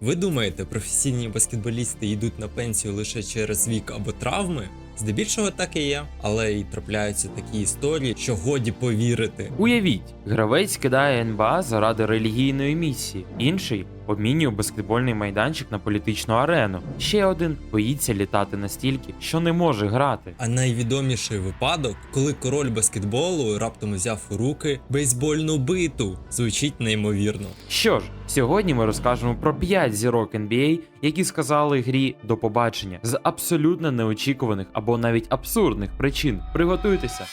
Ви думаєте, професійні баскетболісти йдуть на пенсію лише через вік або травми? Здебільшого так і є, але й трапляються такі історії, що годі повірити. Уявіть, гравець кидає НБА заради релігійної місії, інший обмінює баскетбольний майданчик на політичну арену. Ще один боїться літати настільки, що не може грати. А найвідоміший випадок, коли король баскетболу раптом взяв у руки бейсбольну биту, звучить неймовірно. Що ж, сьогодні ми розкажемо про 5 зірок NBA, які сказали грі до побачення з абсолютно неочікуваних або навіть абсурдних причин. Приготуйтеся.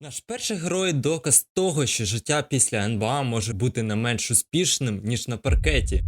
Наш перший герой доказ того, що життя після НБА може бути не менш успішним, ніж на паркеті.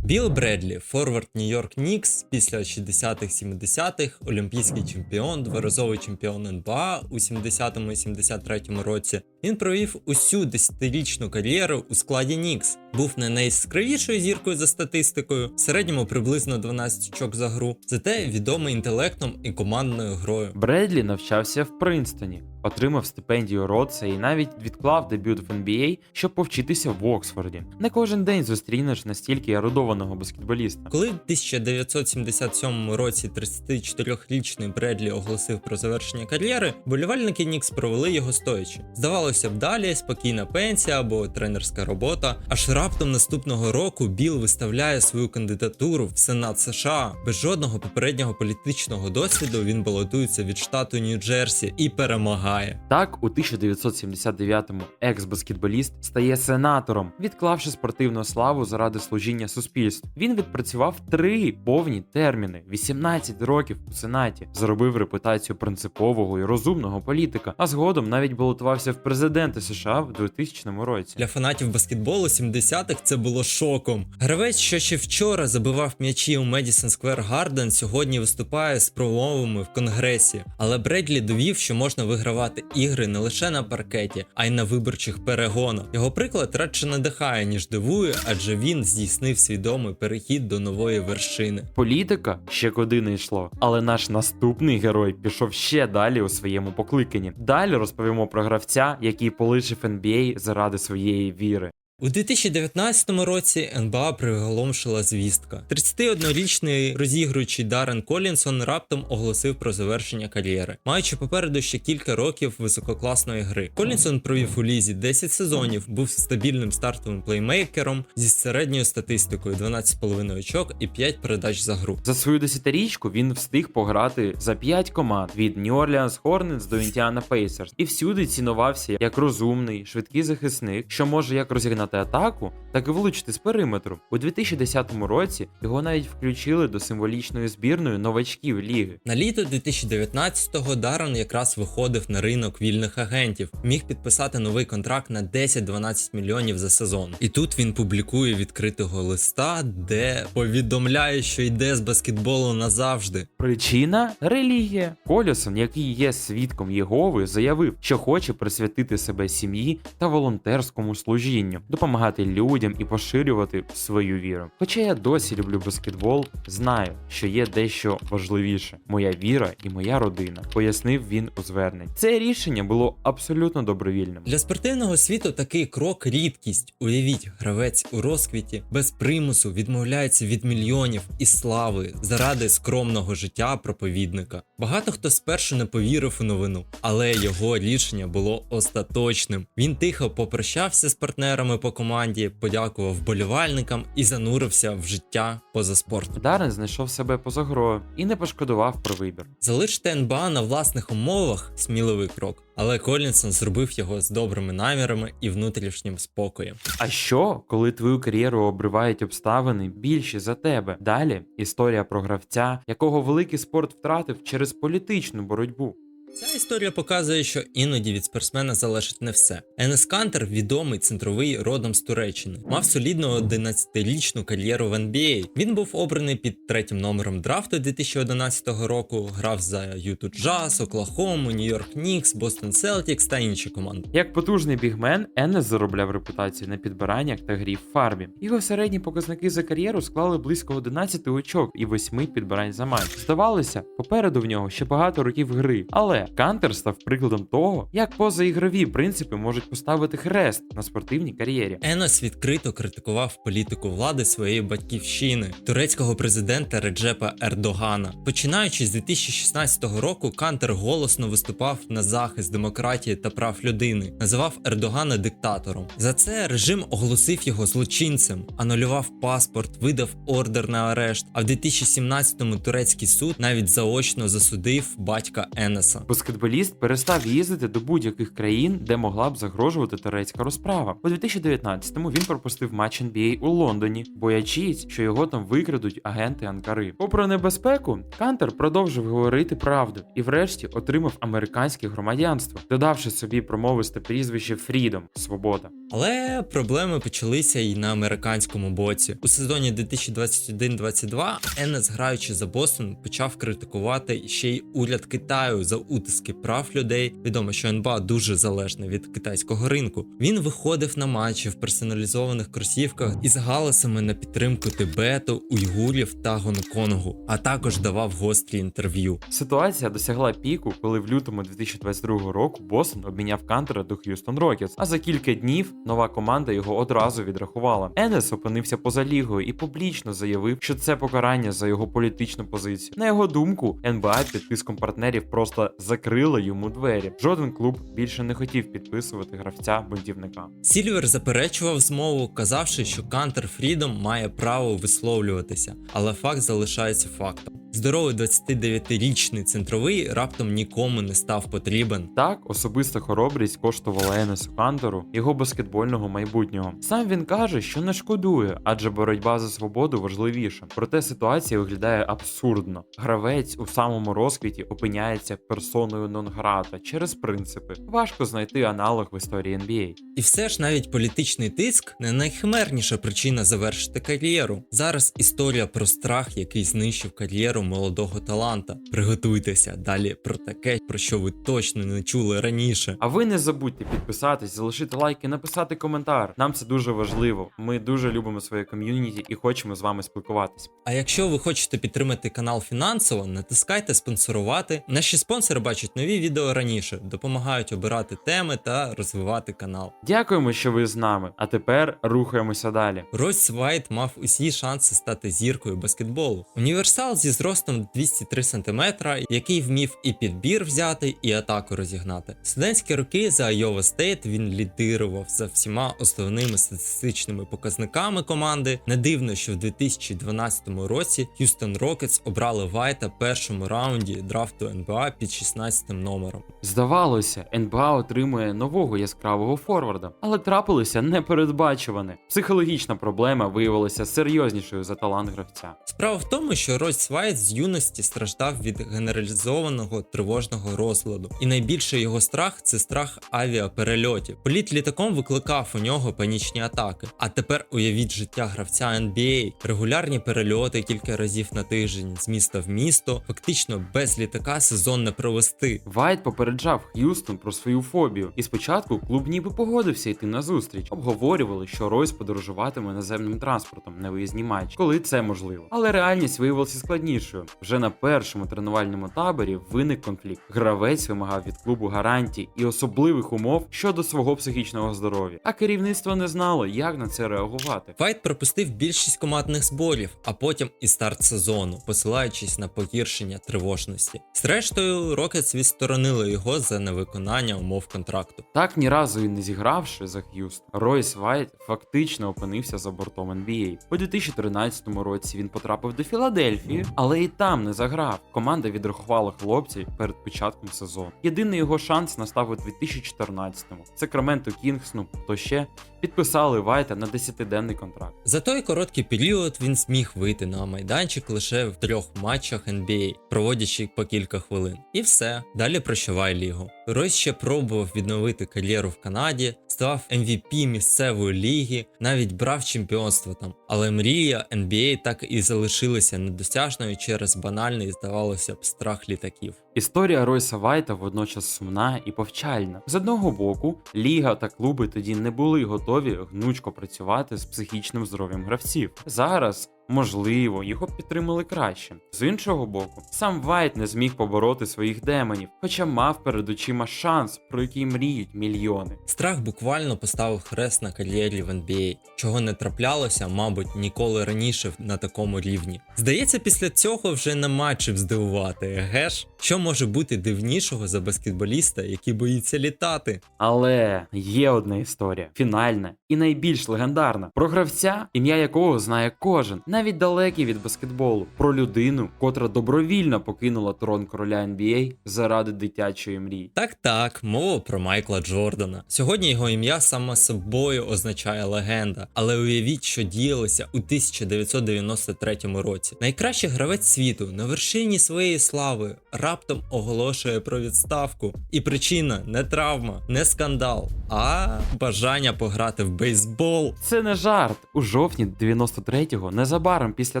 Біл Бредлі, форвард Нью-Йорк Нікс, після 60-х-70-х, олімпійський чемпіон, дворазовий чемпіон НБА у 70-му і 73-му році. Він провів усю десятирічну кар'єру у складі Нікс. Був не найяскравішою зіркою за статистикою, в середньому приблизно 12 очок за гру, зате відомий інтелектом і командною грою. Бредлі навчався в Принстоні, отримав стипендію Ротса і навіть відклав дебют в NBA, щоб повчитися в Оксфорді. Не кожен день зустрінеш настільки ерудованого баскетболіста. Коли в 1977 році 34-річний Бредлі оголосив про завершення кар'єри, болівальники Нікс провели його стоячи. Здавалося б, далі спокійна пенсія або тренерська робота. Аж раптом наступного року Біл виставляє свою кандидатуру в Сенат США. Без жодного попереднього політичного досвіду він балотується від штату Нью-Джерсі і перемагає. Так, у 1979-му екс-баскетболіст стає сенатором, відклавши спортивну славу заради служіння суспільству. Він відпрацював три повні терміни, 18 років у сенаті, заробив репутацію принципового і розумного політика, а згодом навіть балотувався в президенти США в 2000 році. Для фанатів баскетболу 70-х це було шоком. Гравець, що ще вчора забивав м'ячі у Медісон Сквер Гарден, сьогодні виступає з промовами в конгресі. Але Бредлі довів, що можна вигравати ігри не лише на паркеті, а й на виборчих перегонах. Його приклад радше надихає, ніж дивує, адже він здійснив свідомий перехід до нової вершини. Політика ще куди не йшло, але наш наступний герой пішов ще далі у своєму покликанні. Далі розповімо про гравця, який полишив NBA заради своєї віри. У 2019 році НБА приголомшила звістка. 31-річний розігруючий Даррен Колінсон раптом оголосив про завершення кар'єри, маючи попереду ще кілька років висококласної гри. Колінсон провів у лізі 10 сезонів, був стабільним стартовим плеймейкером зі середньою статистикою 12,5 очок і 5 передач за гру. За свою десятирічку він встиг пограти за 5 команд від New Orleans Hornets до Indiana Pacers і всюди цінувався як розумний, швидкий захисник, що може як розігнати атаку, так і влучити з периметру. У 2010 році його навіть включили до символічної збірної новачків ліги. На літо 2019-го Даррен якраз виходив на ринок вільних агентів, міг підписати новий контракт на 10-12 мільйонів за сезон. І тут він публікує відкритого листа, де повідомляє, що йде з баскетболу назавжди. Причина релігія. Колісон, який є свідком Єгови, заявив, що хоче присвятити себе сім'ї та волонтерському служінню, допомагати людям і поширювати свою віру. Хоча я досі люблю баскетбол, знаю, що є дещо важливіше моя віра і моя родина, пояснив він у зверненні. Це рішення було абсолютно добровільним. Для спортивного світу такий крок рідкість. Уявіть, гравець у розквіті без примусу відмовляється від мільйонів і слави заради скромного життя проповідника. Багато хто спершу не повірив у новину, але його рішення було остаточним. Він тихо попрощався з партнерами по команді, подякував болівальникам і занурився в життя поза спортом. Дарен знайшов себе поза грою і не пошкодував про вибір. Залишити НБА на власних умовах сміливий крок, але Колінсон зробив його з добрими намірами і внутрішнім спокоєм. А що, коли твою кар'єру обривають обставини більші за тебе? Далі історія про гравця, якого великий спорт втратив через політичну боротьбу. Ця історія показує, що іноді від спортсмена залежить не все. Енес Кантер, відомий центровий родом з Туреччини, мав солідну 11-річну кар'єру в NBA. Він був обраний під третім номером драфту 2011 року. Грав за Юту Джаз, Оклахому, Нью-Йорк Нікс, Бостон Селтікс та інші команди. Як потужний бігмен, Еннес заробляв репутацію на підбираннях та грі в фарбі. Його середні показники за кар'єру склали близько 11 очок і 8 підбирань за матч. Здавалося, попереду в нього ще багато років гри, але Кантер став прикладом того, як позаігрові принципи можуть поставити хрест на спортивній кар'єрі. Енос відкрито критикував політику влади своєї батьківщини, турецького президента Реджепа Ердогана. Починаючи з 2016 року, Кантер голосно виступав на захист демократії та прав людини, називав Ердогана диктатором. За це режим оголосив його злочинцем, анулював паспорт, видав ордер на арешт. А в 2017-му турецький суд навіть заочно засудив батька Енеса. Баскетболіст перестав їздити до будь-яких країн, де могла б загрожувати турецька розправа. У 2019-му він пропустив матч NBA у Лондоні, боячись, що його там викрадуть агенти Анкари. Попри небезпеку, Кантер продовжив говорити правду і, врешті, отримав американське громадянство, додавши собі промовисте прізвище Фрідом Свобода. Але проблеми почалися і на американському боці. У сезоні 2021-22 Енес, граючи за Бостон, почав критикувати ще й уряд Китаю за утиски прав людей. Відомо, що НБА дуже залежна від китайського ринку. Він виходив на матчі в персоналізованих кросівках із галасами на підтримку Тибету, уйгурів та Гонконгу, а також давав гострі інтерв'ю. Ситуація досягла піку, коли в лютому 2022 року Бостон обміняв Кантера до Х'юстон Рокетс, а за кілька днів нова команда його одразу відрахувала. Енес опинився поза лігою і публічно заявив, що це покарання за його політичну позицію. На його думку, НБА під тиском партнерів просто закрила йому двері. Жоден клуб більше не хотів підписувати гравця бунтівника. Сільвер заперечував змову, казавши, що Кантер Фрідом має право висловлюватися, але факт залишається фактом. Здоровий 29-річний центровий раптом нікому не став потрібен. Так, особиста хоробрість коштувала Енесу Кантору його баскетбольного майбутнього. Сам він каже, що не шкодує, адже боротьба за свободу важливіша. Проте ситуація виглядає абсурдно. Гравець у самому розквіті опиняється персоною нон-грата через принципи. Важко знайти аналог в історії NBA. І все ж навіть політичний тиск не найхимерніша причина завершити кар'єру. Зараз історія про страх, який знищив кар'єру молодого таланта. Приготуйтеся далі про таке, про що ви точно не чули раніше. А ви не забудьте підписатись, залишити лайки, написати коментар. Нам це дуже важливо. Ми дуже любимо своє ком'юніті і хочемо з вами спілкуватись. А якщо ви хочете підтримати канал фінансово, натискайте спонсорувати. Наші спонсори бачать нові відео раніше, допомагають обирати теми та розвивати канал. Дякуємо, що ви з нами. А тепер рухаємося далі. Ройс Вайт мав усі шанси стати зіркою баскетболу. Універсал зі зростом 203 см, який вмів і підбір взяти, і атаку розігнати. Студентські роки за Iowa State він лідирував за всіма основними статистичними показниками команди. Не дивно, що в 2012 році Houston Rockets обрали Вайта першому раунді драфту НБА під 16 номером. Здавалося, НБА отримує нового яскравого форварда, але трапилося непередбачуване. Психологічна проблема виявилася серйознішою за талант гравця. Справа в тому, що Ройс Вайт з юності страждав від генералізованого тривожного розладу, і найбільший його страх це страх авіаперельотів. Політ літаком викликав у нього панічні атаки. А тепер уявіть життя гравця NBA. регулярні перельоти кілька разів на тиждень з міста в місто. Фактично без літака сезон не провести. Вайт попереджав Х'юстон про свою фобію, і спочатку клуб ніби погодився йти на зустріч. Обговорювали, що Ройс подорожуватиме наземним транспортом на виїзні матчі, коли це можливо. Але реальність виявилася складнішою. Вже на першому тренувальному таборі виник конфлікт. Гравець вимагав від клубу гарантій і особливих умов щодо свого психічного здоров'я. А керівництво не знало, як на це реагувати. Вайт пропустив більшість командних зборів, а потім і старт сезону, посилаючись на погіршення тривожності. Зрештою, Рокетс відсторонили його за невиконання умов контракту. Так ні разу і не зігравши за Х'юстон, Ройс Вайт фактично опинився за бортом NBA. У 2013 році він потрапив до Філадельфії, але і там не заграв. Команда відрахувала хлопців перед початком сезону. Єдиний його шанс настав у 2014-му. Сакраменто Кінгс, хто ще підписали Вайта на 10-денний контракт. За той короткий період він зміг вийти на майданчик лише в трьох матчах NBA, проводячи по кілька хвилин. І все, далі прощавай лігу. Ройс ще пробував відновити кар'єру в Канаді, ставав MVP місцевої ліги, навіть брав чемпіонство там. Але мрія NBA так і залишилася недосяжною через банальний, здавалося б, страх літаків. Історія Ройса Вайта водночас сумна і повчальна. З одного боку, ліга та клуби тоді не були готові гнучко працювати з психічним здоров'ям гравців. Зараз можливо, його підтримали краще. З іншого боку, сам Вайт не зміг побороти своїх демонів, хоча мав перед очима шанс, про який мріють мільйони. Страх буквально поставив хрест на кар'єрі в NBA, чого не траплялося, мабуть, ніколи раніше на такому рівні. Здається, після цього вже нема чим здивувати, еге ж? Що може бути дивнішого за баскетболіста, який боїться літати? Але є одна історія, фінальна і найбільш легендарна. Про гравця, ім'я якого знає кожен, навіть далекий від баскетболу. Про людину, котра добровільно покинула трон короля NBA заради дитячої мрії. Так, так, мова про Майкла Джордана. Сьогодні його ім'я саме собою означає легенда, але уявіть, що діялося у 1993 році. Найкращий гравець світу на вершині своєї слави раптом оголошує про відставку. І причина не травма, не скандал, а бажання пограти в бейсбол. Це не жарт. У жовтні 93-го, незабаром після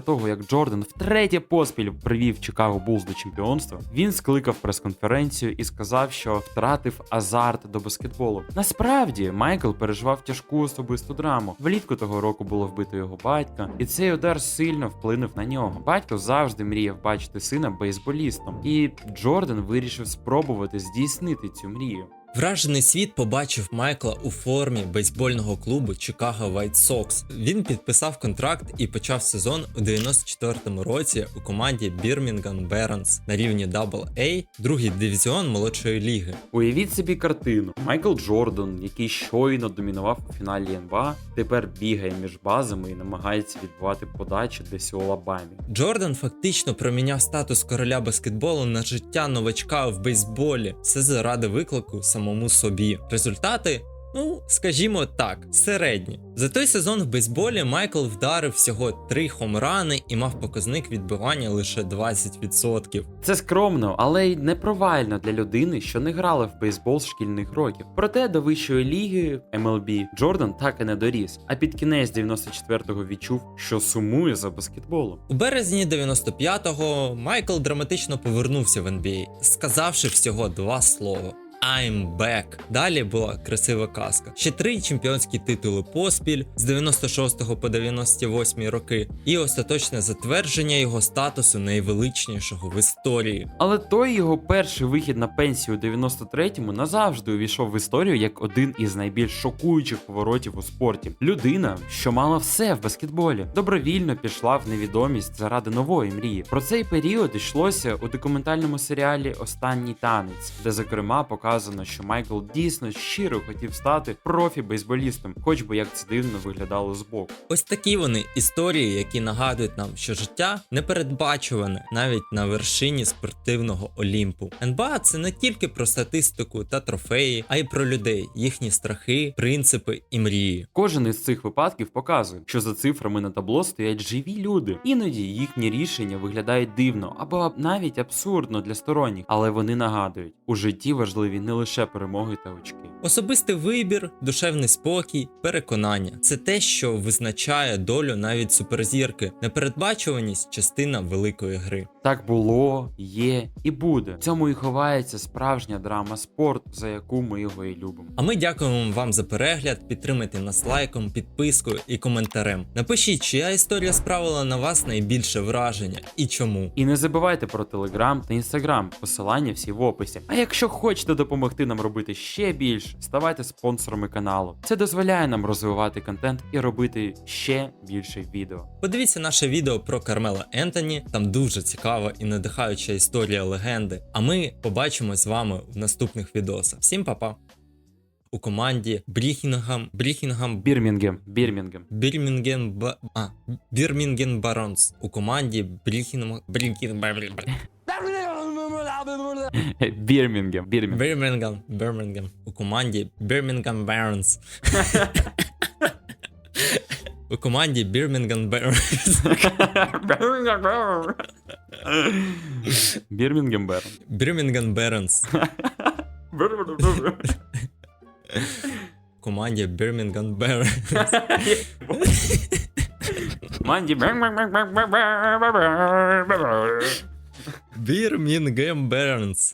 того, як Джордан втретє поспіль привів Чикаго Булз до чемпіонства, він скликав прес-конференцію і сказав, що втратив азарт до баскетболу. Насправді, Майкл переживав тяжку особисту драму. Влітку того року було вбито його батька, і цей удар сильно вплинув на нього. Батько завжди мріяв бачити сина бейсболістом, і Джордан вирішив спробувати здійснити цю мрію. Вражений світ побачив Майкла у формі бейсбольного клубу Chicago White Sox. Він підписав контракт і почав сезон у 94-му році у команді Birmingham Barons на рівні AA, другий дивізіон молодшої ліги. Уявіть собі картину. Майкл Джордан, який щойно домінував у фіналі НБА, тепер бігає між базами і намагається відбувати подачі десь у Алабамі. Джордан фактично проміняв статус короля баскетболу на життя новачка в бейсболі. Все заради виклику самому собі. Результати. Ну, скажімо так, середні. За той сезон в бейсболі Майкл вдарив всього 3 хомрани і мав показник відбивання лише 20%. Це скромно, але й непровально для людини, що не грала в бейсбол з шкільних років. Проте до вищої ліги MLB Джордан так і не доріс. А під кінець 94-го відчув, що сумує за баскетболом. У березні 95-го Майкл драматично повернувся в NBA, сказавши всього два слова. I'm back. Далі була красива казка. Ще три чемпіонські титули поспіль з 96 по 98 роки, і остаточне затвердження його статусу найвеличнішого в історії. Але той його перший вихід на пенсію у 93-му назавжди увійшов в історію як один із найбільш шокуючих поворотів у спорті. Людина, що мала все в баскетболі, добровільно пішла в невідомість заради нової мрії. Про цей період йшлося у документальному серіалі Останній танець, де зокрема показано, що Майкл дійсно щиро хотів стати профі-бейсболістом, хоч би як це дивно виглядало збоку. Ось такі вони історії, які нагадують нам, що життя непередбачуване навіть на вершині спортивного олімпу. НБА це не тільки про статистику та трофеї, а й про людей, їхні страхи, принципи і мрії. Кожен із цих випадків показує, що за цифрами на табло стоять живі люди. Іноді їхні рішення виглядають дивно або навіть абсурдно для сторонніх, але вони нагадують, у житті важливі не лише перемоги та очки. Особистий вибір, душевний спокій, переконання це те, що визначає долю навіть суперзірки. Непередбачуваність частина великої гри. Так було, є і буде. В цьому і ховається справжня драма спорт, за яку ми його і любимо. А ми дякуємо вам за перегляд. Підтримайте нас лайком, підпискою і коментарем. Напишіть, чия історія справила на вас найбільше враження і чому. І не забувайте про телеграм та інстаграм, посилання всі в описі. А якщо хочете допомогти нам робити ще більше, ставайте спонсорами каналу. Це дозволяє нам розвивати контент і робити ще більше відео. Подивіться наше відео про Кармела Ентоні, там дуже цікава і надихаюча історія легенди. А ми побачимось з вами в наступних відосах. Всім па-па! У команді Бріхінгам Бріхінгам Бірмінгем, Бірмінгем. Бірмінген Ба... а, Бірмінген Баронс. У команді Бріхінгам Бріхінгам Бірмінгем, Бірмінгем. Бірмінгем Бірмінгем. У команді Бірмінгем Баронс. У команді Бірмінгем Баронс. Бірмінгем Берн. Бірмінгем Баронс. У команді Бірмінгем Баронс. Манді. Бірмінгем Баронс. Beer Mean Game balance.